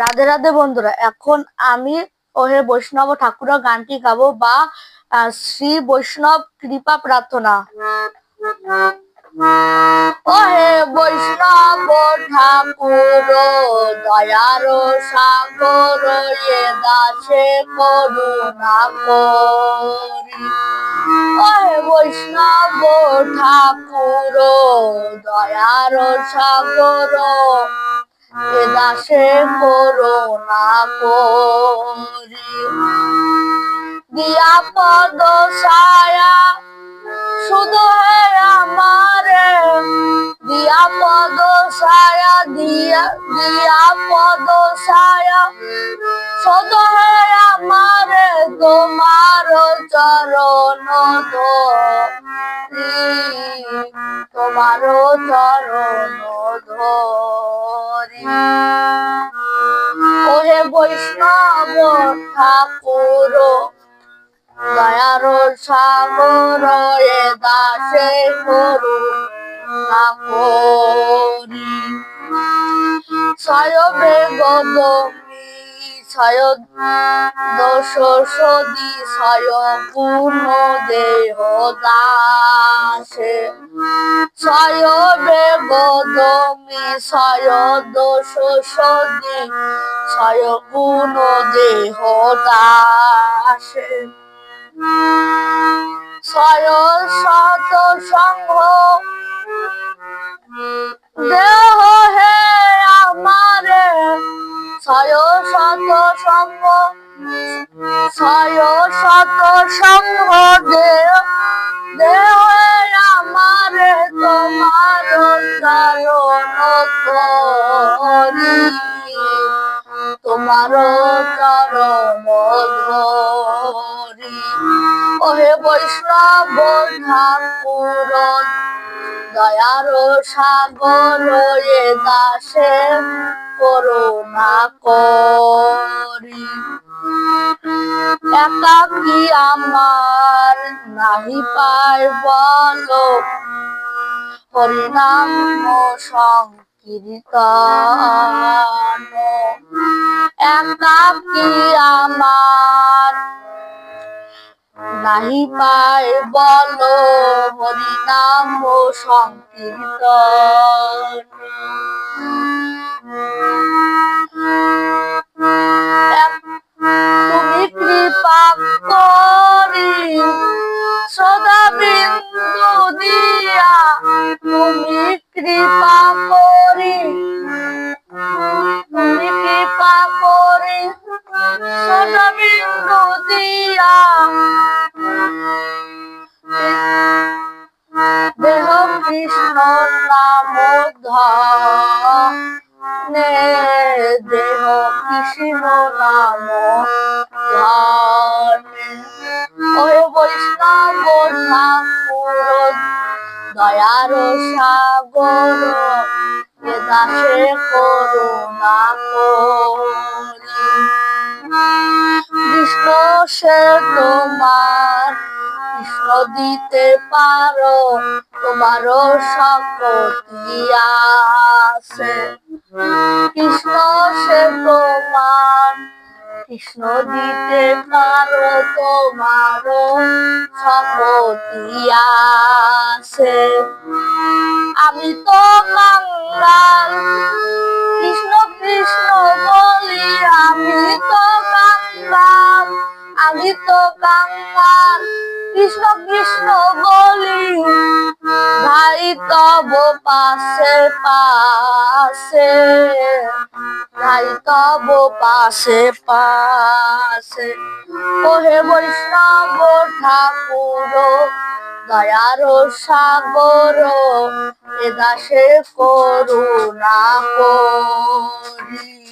রাধে রাধে বন্ধুরা, এখন আমি ওহে বৈষ্ণব ঠাকুর গানটি গাবো বা শ্রী বৈষ্ণব কৃপা প্রার্থনা। ওহে বৈষ্ণব ঠাকুর, দয়ার সাগর এ দাসে করুণা করি। ওহে বৈষ্ণব ঠাকুর, দয়ার সাগর দাসে করুণা করি। দিয়া পদ ছায়া শুধু আমারে। দিয়া পদ ছায়া দিয়া দিয়া পদ ছায়া শুধু আমারে। তোমার চরণ ধরি, তোমার চরণ ধরি। ওহে বৈষ্ণব ঠাকুর, দয়ার সাগর এ দাসে করু না করি ছয় বেগদমি ছয় দোষ সদি ছয় পূর্ণ দেহ দাসে। ছয় বেগদমি ছয় দোষ সদি ছয় দেহ দাসে। ছয় শত সংঘ, দেহ হে আমারে। ছয় শত সংঘ ছয় শত সঙ্গ তোমার চরণ ধরি ওহে বৈষ্ণব ঠাকুর দয়ার সাগর এ দাসে করুণা করি। একাকি আমার নাহি পায় বল, হরিনাম সংকীর্তন। একাকি আমার নাহি পায় বল হরিনাম সংকীর্তন। কৃষ্ণ নাম নে দেহ কৃষ্ণ নাম ওহে বৈষ্ণব ঠাকুর দয়ার সাগর এ দাসে করুণা করি কৃষ্ণ সে তোমার দিতে পারো, তোমারও আছে। কৃষ্ণ, সে তোমার কৃষ্ণ দিতে পারো, তোমারও শক্তি আছে। আমি তো কাঙ্গাল কৃষ্ণ কৃষ্ণ বলি, আমি তো কাঙ্গাল আমি তো কৃষ্ণ কৃষ্ণ বলি, ভাই তব পাশে পাশে, ভাই তব পাশে পাশে। ওহে বৈষ্ণব ঠাকুর, দয়ার সাগর, এ দাসে করুণা করি।